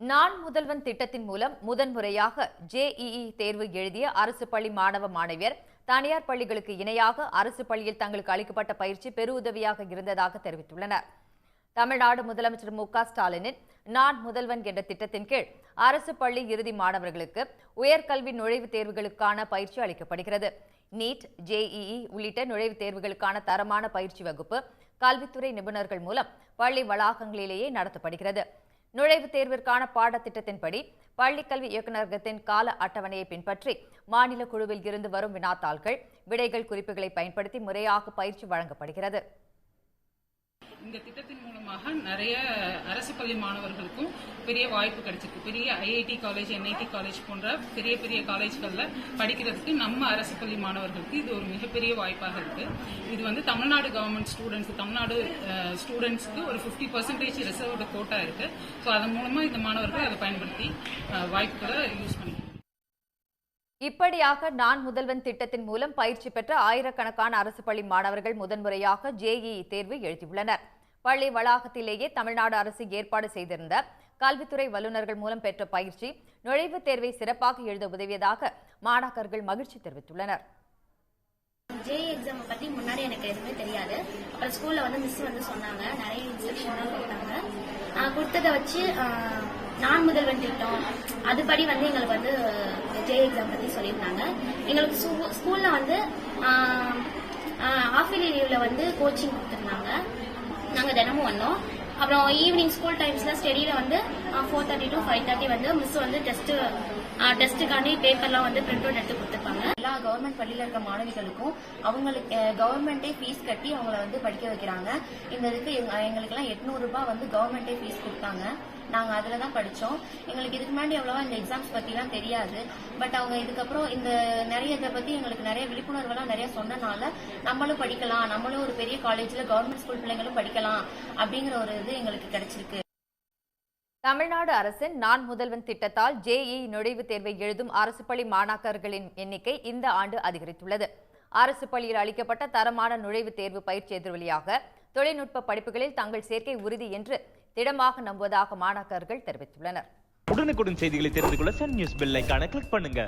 நான் முதல்வன் திட்டத்தின் மூலம் முதன்முறையாக ஜேஇஇ தேர்வு எழுதிய அரசு பள்ளி மாணவ மாணவியர் தனியார் பள்ளிகளுக்கு இணையாக அரசு பள்ளியில் தங்களுக்கு அளிக்கப்பட்ட பயிற்சி பெருவுதவியாக இருந்ததாக தெரிவித்துள்ளனர். தமிழ்நாடு முதலமைச்சர் மு ஸ்டாலினின் நான் முதல்வன் என்ற திட்டத்தின் கீழ் அரசு பள்ளி இறுதி மாணவர்களுக்கு உயர்கல்வி நுழைவுத் தேர்வுகளுக்கான பயிற்சி அளிக்கப்படுகிறது. நீட் ஜேஇஇ உள்ளிட்ட நுழைவுத் தேர்வுகளுக்கான தரமான பயிற்சி வகுப்பு கல்வித்துறை நிபுணர்கள் மூலம் பள்ளி வளாகங்களிலேயே நடத்தப்படுகிறது. நுழைவுத் தேர்விற்கான பாடத்திட்டத்தின்படி பள்ளிக்கல்வி இயக்குநரகத்தின் கால அட்டவணையை பின்பற்றி மாநில குழுவில் இருந்து வரும் வினாத்தாள்கள் விடைகள் குறிப்புகளை பயன்படுத்தி முறையாக பயிற்சி வழங்கப்படுகிறது. இந்த திட்டத்தின் மூலமாக நிறைய அரசு பள்ளி மாணவர்களுக்கும் பெரிய வாய்ப்பு கிடைச்சிருக்கு. பெரிய ஐஐடி காலேஜ் என்ஐடி காலேஜ் போன்ற பெரிய பெரிய காலேஜ்களில் படிக்கிறதுக்கு நம்ம அரசு பள்ளி மாணவர்களுக்கு இது ஒரு மிகப்பெரிய வாய்ப்பாக இருக்கு. இது வந்து தமிழ்நாடு கவர்மெண்ட் ஸ்டூடெண்ட்ஸ் தமிழ்நாடு ஸ்டூடெண்ட்ஸ்க்கு ஒரு ஃபிஃப்டி பர்சன்டேஜ் ரிசர்வ்டு கோட்டா இருக்கு. ஸோ அதன் மூலமா இந்த மாணவர்கள் அதை பயன்படுத்தி வாய்ப்புகளை யூஸ் பண்ணிக்கலாம் இப்படியாக நான் முதல்வன் திட்டத்தின் மூலம் பயிற்சி பெற்ற ஆயிரக்கணக்கான அரசு பள்ளி மாணவர்கள் முதன்முறையாக ஜேஇஇ தேர்வு எழுதியுள்ளனர். பள்ளி வளாகத்திலேயே தமிழ்நாடு அரசு ஏற்பாடு செய்திருந்த கல்வித்துறை வல்லுநர்கள் மூலம் பெற்ற பயிற்சி நுழைவுத் தேர்வை சிறப்பாக எழுத உதவியதாக மாணாக்கர்கள் மகிழ்ச்சி தெரிவித்துள்ளனர். ஜே எக்ஸாம் பத்தி முன்னாடி எனக்கு எதுவுமே தெரியாது. அப்புறம் ஸ்கூல்ல வந்து மிஸ் வந்து சொன்னாங்க. நிறைய இன்ஸ்ட்ரக்ஷன்லாம் கொடுத்தாங்க. கொடுத்ததை வச்சு நான் முதல்வன் திட்டம். அதுபடி வந்து எங்களுக்கு வந்து ஜே எக்ஸாம் பத்தி சொல்லியிருந்தாங்க. எங்களுக்கு ஸ்கூ- ஸ்கூல்ல வந்து ஆஃப் லீவ்ல வந்து கோச்சிங் கொடுத்துருந்தாங்க. நாங்க தினமும் வந்தோம். அப்புறம் ஈவினிங் ஸ்கூல் டைம்ஸ்ல ஸ்டடியில வந்து four thirty to five thirty வந்து மிஸ் வந்து டெஸ்ட் டெஸ்ட்டுக்காண்டி பேப்பர்லாம் வந்து பிரிண்ட் அவுட் எடுத்து கொடுத்துருப்பாங்க. எல்லா கவர்மெண்ட் பள்ளியில இருக்க மாணவிகளுக்கும் அவங்களுக்கு கவர்மெண்டே ஃபீஸ் கட்டி அவங்கள வந்து படிக்க வைக்கிறாங்க. இந்த இதுக்கு எங்க- எங்களுக்கெல்லாம் எட்நூறு ரூபாய் வந்து கவர்மெண்டே ஃபீஸ் கொடுத்தாங்க. நாங்க அதில் தான் படிச்சோம். எங்களுக்கு இதுக்கு முன்னாடி அவ்வளவா இந்த எக்ஸாம்ஸ் பற்றிலாம் தெரியாது. பட் அவங்க இதுக்கப்புறம் இந்த நிறைய இதை பத்தி எங்களுக்கு நிறைய விழிப்புணர்வெல்லாம் நிறைய சொன்னனால நம்மளும் படிக்கலாம். நம்மளும் ஒரு பெரிய காலேஜ்ல கவர்மெண்ட் ஸ்கூல் பிள்ளைங்களும் படிக்கலாம் அப்படிங்கிற ஒரு இது எங்களுக்கு கிடைச்சிருக்கு. தமிழ்நாடு அரசின் நான் முதல்வன் திட்டத்தால் ஜேஇ நுழைவுத் தேர்வை எழுதும் அரசு பள்ளி மாணாக்கர்களின் எண்ணிக்கை இந்த ஆண்டு அதிகரித்துள்ளது. அரசு பள்ளியில் அளிக்கப்பட்ட தரமான நுழைவுத் தேர்வு பயிற்சி எதிர்வழியாக தொழில்நுட்ப படிப்புகளில் தங்கள் சேர்க்கை உறுதி என்று திடமாக நம்புவதாக மாணாக்கர்கள் தெரிவித்துள்ளனர். உடனுக்குடன் செய்திகளை தெரிந்து கொள்ள சன் நியூஸ் பெல் கிளிக் பண்ணுங்க.